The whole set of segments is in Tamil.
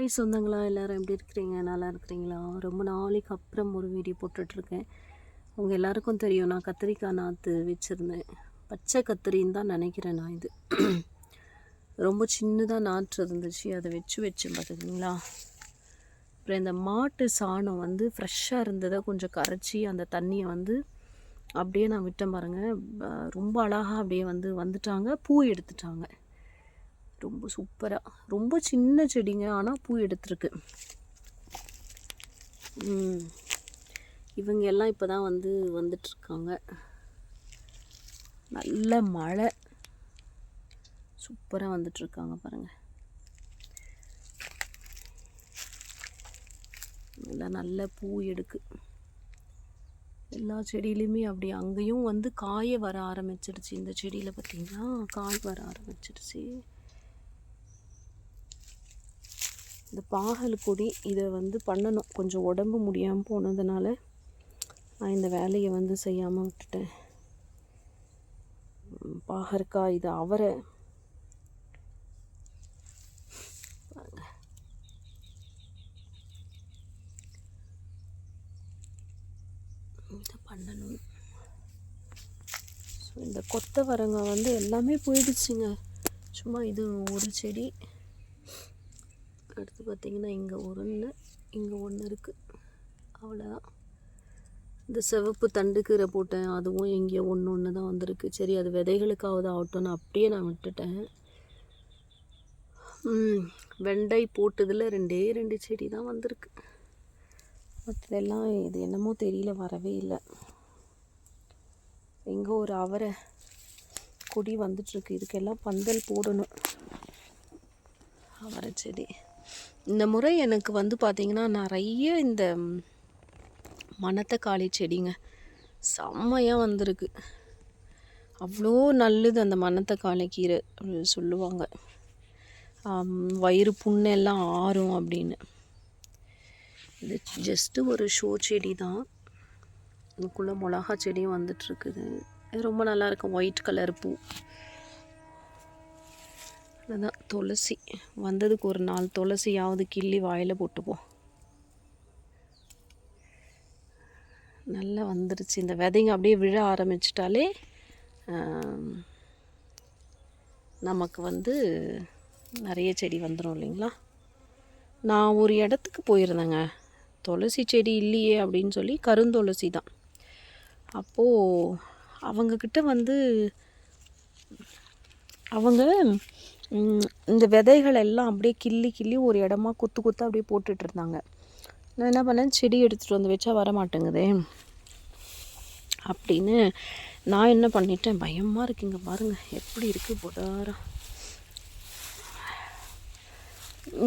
ஹாய் சொந்தங்களா எல்லோரும் எப்படி இருக்கிறீங்க? நல்லா இருக்கிறீங்களா? ரொம்ப நாளைக்கு அப்புறம் ஒரு வீடியோ போட்டுட்ருக்கேன். உங்கள் எல்லாருக்கும் தெரியும் நான் கத்திரிக்காய் நாற்று வச்சுருந்தேன். பச்சை கத்திரின்னு தான் நினைக்கிறேன் நான் இது. ரொம்ப சின்னதாக நாற்று இருந்துச்சு அதை வச்சு வச்சேன் பார்த்துக்கிங்களா அப்புறம் இந்த மாட்டு சாணம் வந்து ஃப்ரெஷ்ஷாக இருந்ததை கொஞ்சம் கரைச்சி அந்த தண்ணியை வந்து அப்படியே நான் விட்டேன் பாருங்கள் ரொம்ப அழகாக அப்படியே வந்து வந்துட்டாங்க. பூ எடுத்துட்டாங்க. ரொம்ப சூப்பராக ரொம்ப சின்ன செடிங்க ஆனால் பூ எடுத்திருக்கு. இவங்க எல்லாம் இப்போ தான் வந்து வந்துட்டுருக்காங்க நல்ல மழை. சூப்பராக வந்துட்டுருக்காங்க பாருங்கள் எல்லாம் நல்ல பூ எடுக்கு. எல்லா செடியிலையுமே அப்படி அங்கேயும் வந்து காய வர ஆரம்பிச்சிடுச்சு இந்த செடியில் பார்த்திங்கன்னா காய் வர ஆரம்பிச்சிடுச்சு இந்த பாகல் கொடி இதை வந்து பண்ணணும். கொஞ்சம் உடம்பு முடியாமல் போனதுனால நான் இந்த வேலையை வந்து செய்யாமல் விட்டுட்டேன். பாகற்காய் இது அவரை. இதை பண்ணணும். ஸோ இந்த கொத்தவரங்க வந்து எல்லாமே போயிடுச்சுங்க. சும்மா இது ஒரு செடி. அடுத்து பார்த்திங்கன்னா இங்கே ஒன்று இங்கே ஒன்று இருக்குது அவ்வளோதான் இந்த சிவப்பு தண்டுக்கீரை போட்டேன். அதுவும் எங்கேயோ ஒன்று ஒன்று தான் வந்திருக்கு. சரி அது விதைகளுக்காவது ஆகட்டும்னு அப்படியே நான் விட்டுட்டேன். வெண்டை போட்டதில் ரெண்டே ரெண்டு செடி தான் வந்திருக்கு. மற்றதெல்லாம் இது என்னமோ தெரியல வரவே இல்லை. எங்கே ஒரு அவரை கொடி வந்துட்டுருக்கு. இதுக்கெல்லாம் பந்தல் போடணும். அவரை செடி. இந்த முறை எனக்கு வந்து பார்த்திங்கன்னா நிறைய இந்த மணத்தக்காளி செடிங்க செம்மையாக வந்திருக்கு. அவ்வளோ நல்லது அந்த மணத்தக்காளி கீரை சொல்லுவாங்க. வயிறு புண்ணெல்லாம் ஆறும் அப்படின்னு. இது ஜஸ்ட்டு ஒரு ஷோ செடி தான் இதுக்குள்ளே மிளகா செடியும் வந்துட்டுருக்குது ரொம்ப நல்லாயிருக்கும் ஒயிட் கலர் பூ. அதுதான் துளசி. வந்ததுக்கு ஒரு நாலு துளசியாவது கிள்ளி வாயில் போட்டுப்போம் நல்லா வந்துருச்சு. இந்த விதைங்க அப்படியே விழ ஆரம்பிச்சிட்டாலே நமக்கு வந்து நிறைய செடி வந்துடும் இல்லைங்களா? நான் ஒரு இடத்துக்கு போயிருந்தேங்க. துளசி செடி இல்லையே அப்படின்னு சொல்லி கருந்துளசி தான். அப்போது அவங்கக்கிட்ட வந்து அவங்க இந்த விதைகள் எல்லாம் அப்படியே கிள்ளி கிள்ளி ஒரு இடமா குத்து குத்து அப்படியே போட்டுட்டு இருந்தாங்க. நான் என்ன பண்ணேன்? செடி எடுத்துகிட்டு வந்து வச்சா வர மாட்டேங்குதே அப்படின்னு நான் என்ன பண்ணிட்டேன்? பயமாக இருக்குங்க பாருங்கள் எப்படி இருக்குது புதாரம்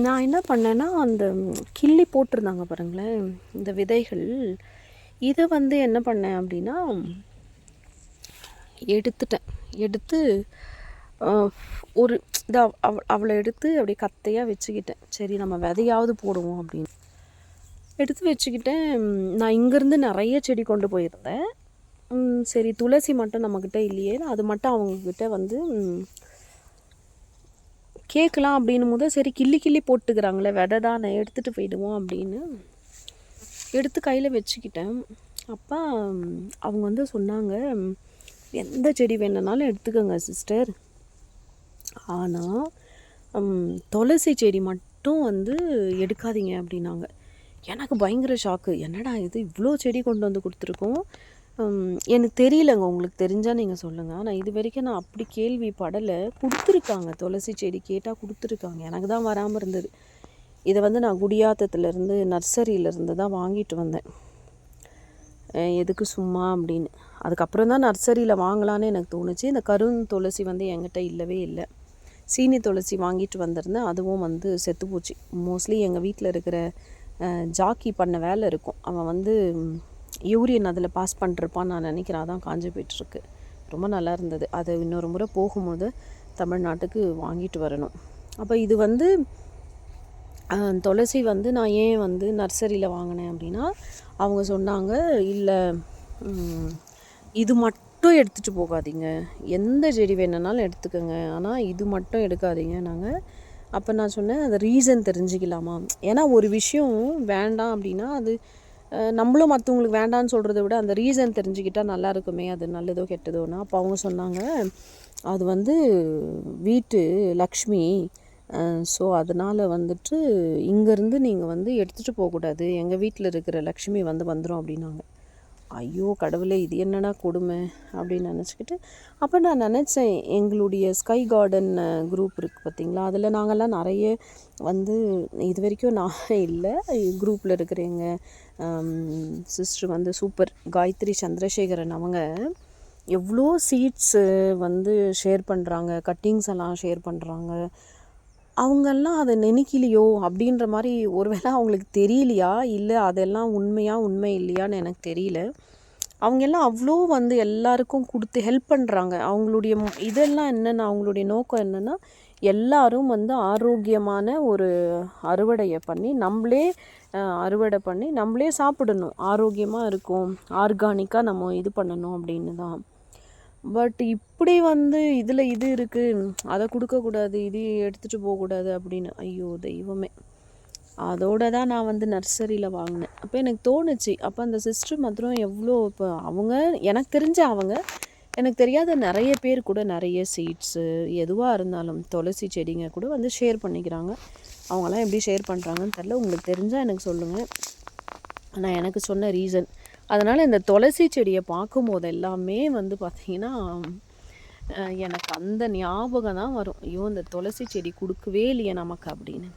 நான் என்ன பண்ணேன்னா அந்த கிள்ளி போட்டிருந்தாங்க பாருங்களேன் இந்த விதைகள். இதை வந்து என்ன பண்ணேன் அப்படின்னா எடுத்துட்டேன். எடுத்து ஒரு இதை அவ அவளை எடுத்து அப்படியே கத்தையாக வச்சுக்கிட்டேன். சரி நம்ம விதையாவது போடுவோம் அப்படின்னு. எடுத்து வச்சுக்கிட்டேன். நான் இங்கேருந்து நிறைய செடி கொண்டு போயிருந்தேன். சரி துளசி மட்டும் நம்மக்கிட்ட இல்லையே. அது மட்டும் அவங்கக்கிட்ட வந்து கேட்கலாம் அப்படின்னும் போது சரி கிள்ளி கிள்ளி போட்டுக்கிறாங்களே விதை தான் எடுத்துகிட்டு போயிடுவோம் அப்படின்னு எடுத்து கையில் வச்சுக்கிட்டேன். அப்போ அவங்க வந்து சொன்னாங்க எந்த செடி வேணுனாலும் எடுத்துக்கோங்க சிஸ்டர். ஆனால் துளசி செடி மட்டும் வந்து எடுக்காதீங்க அப்படின்னாங்க. எனக்கு பயங்கர ஷாக்கு என்னடா இது? இவ்வளோ செடி கொண்டு வந்து கொடுத்துருக்கோம். எனக்கு தெரியலங்க. உங்களுக்கு தெரிஞ்சால் நீங்கள் சொல்லுங்கள் ஆனால் இது வரைக்கும் நான் அப்படி கேள்விப்படலை கொடுத்துருக்காங்க. துளசி செடி கேட்டால் கொடுத்துருக்காங்க. எனக்கு தான் வராமல் இருந்தது. இதை வந்து நான் குடியாத்தத்துலேருந்து நர்சரியிலேருந்து தான் வாங்கிட்டு வந்தேன். எதுக்கு சும்மா அப்படின்னு. அதுக்கப்புறம் தான் நர்சரியில் வாங்கலான்னு எனக்கு தோணுச்சு. இந்த கருந்து துளசி வந்து என்கிட்ட இல்லவே இல்லை. சீனி துளசி வாங்கிட்டு வந்திருந்தேன் அதுவும் வந்து செத்து போச்சு. மோஸ்ட்லி எங்கள் வீட்டில் இருக்கிற ஜாக்கி பண்ண வேலை இருக்கும். அவன் வந்து யூரியன் அதில் பாஸ் பண்ணிருப்பான்னு நான் நினைக்கிறேன். அதான் காஞ்சு போயிட்டுருக்கு. ரொம்ப நல்லா இருந்தது. அது இன்னொரு முறை போகும்போது தமிழ்நாட்டுக்கு வாங்கிட்டு வரணும். அப்போ இது வந்து துளசி வந்து நான் ஏன் வந்து நர்சரியில் வாங்கினேன் அப்படின்னா அவங்க சொன்னாங்க இல்லை இது மட்டும் எடுத்துகிட்டு போகாதீங்க. எந்த செடி வேணுனாலும் எடுத்துக்கோங்க. ஆனால் இது மட்டும் எடுக்காதீங்க. நாங்கள் அப்போ நான் சொன்னேன் அந்த ரீசன் தெரிஞ்சுக்கலாமா? ஏன்னா ஒரு விஷயம் வேண்டாம் அப்படின்னா அது நம்மளும் மற்றவங்களுக்கு வேண்டாம்னு சொல்கிறத விட அந்த ரீசன் தெரிஞ்சுக்கிட்டா நல்லா இருக்குமே அது நல்லதோ கெட்டதோன்னா அப்போ அவங்க சொன்னாங்க அது வந்து வீட்டு லக்ஷ்மி. ஸோ அதனால் வந்துட்டு இங்கேருந்து நீங்கள் வந்து எடுத்துகிட்டு போகக்கூடாது. எங்கள் வீட்டில் இருக்கிற லக்ஷ்மி வந்து வந்துடும் அப்படின்னாங்க. ஐயோ கடவுளே இது என்னடா கொடுமை அப்படின்னு நினச்சிக்கிட்டு அப்போ நான் நினச்சேன் எங்களுடைய ஸ்கை கார்டன் குரூப் இருக்குது பார்த்தீங்களா அதில் நாங்கள்லாம் நிறைய வந்து இது வரைக்கும் நான் இல்லை குரூப்பில் இருக்கிற எங்கள் சிஸ்டர் வந்து சூப்பர் காயத்ரி சந்திரசேகரன் அவங்க எவ்வளோ சீட்ஸு வந்து ஷேர் பண்ணுறாங்க கட்டிங்ஸ் எல்லாம் ஷேர் பண்ணுறாங்க அவங்கெல்லாம் அதை நினைக்கலையோ அப்படின்ற மாதிரி ஒருவேளை அவங்களுக்கு தெரியலையா? இல்லை அதெல்லாம் உண்மையா உண்மை இல்லையான்னு எனக்கு தெரியல. அவங்க எல்லாம் அவ்வளோ வந்து எல்லாருக்கும் கொடுத்து ஹெல்ப் பண்ணுறாங்க அவங்களுடைய இதெல்லாம் என்னென்ன அவங்களுடைய நோக்கம் என்னென்னா எல்லாரும் வந்து ஆரோக்கியமான ஒரு அறுவடையை பண்ணி நம்மளே அறுவடை பண்ணி நம்மளே சாப்பிடணும். ஆரோக்கியமாக இருக்கும் ஆர்கானிக்காக நம்ம இது பண்ணணும் அப்படின்னு தான். பட் இப்படி வந்து இதில் இது இருக்குது அதை கொடுக்கக்கூடாது இது எடுத்துகிட்டு போகக்கூடாது அப்படின்னு. ஐயோ தெய்வமே. அதோட தான் நான் வந்து நர்சரியில் வாங்கினேன். அப்போ எனக்கு தோணுச்சு அப்போ அந்த சிஸ்டர் மாத்திரம் எவ்வளோ இப்போ அவங்க எனக்கு தெரிஞ்ச அவங்க எனக்கு தெரியாத நிறைய பேர் கூட நிறைய சீட்ஸு எதுவாக இருந்தாலும் துளசி செடிங்க கூட வந்து ஷேர் பண்ணிக்கிறாங்க. அவங்களாம் எப்படி ஷேர் பண்ணுறாங்கன்னு தெரில உங்களுக்கு தெரிஞ்சால் எனக்கு சொல்லுங்கள் நான் எனக்கு சொன்ன ரீசன் அதனால் இந்த துளசி செடியை பார்க்கும்போது எல்லாமே வந்து பார்த்திங்கன்னா எனக்கு அந்த ஞாபகம் தான் வரும். ஐயோ இந்த துளசி செடி கொடுக்கவே இல்லையே நமக்கு அப்படின்னு.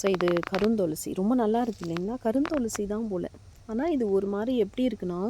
ஸோ இது கருந்தொளசி. ரொம்ப நல்லா இருக்கு இல்லைங்களா? கருந்தொளசி தான் போல். ஆனால் இது ஒரு மாதிரி எப்படி இருக்குன்னா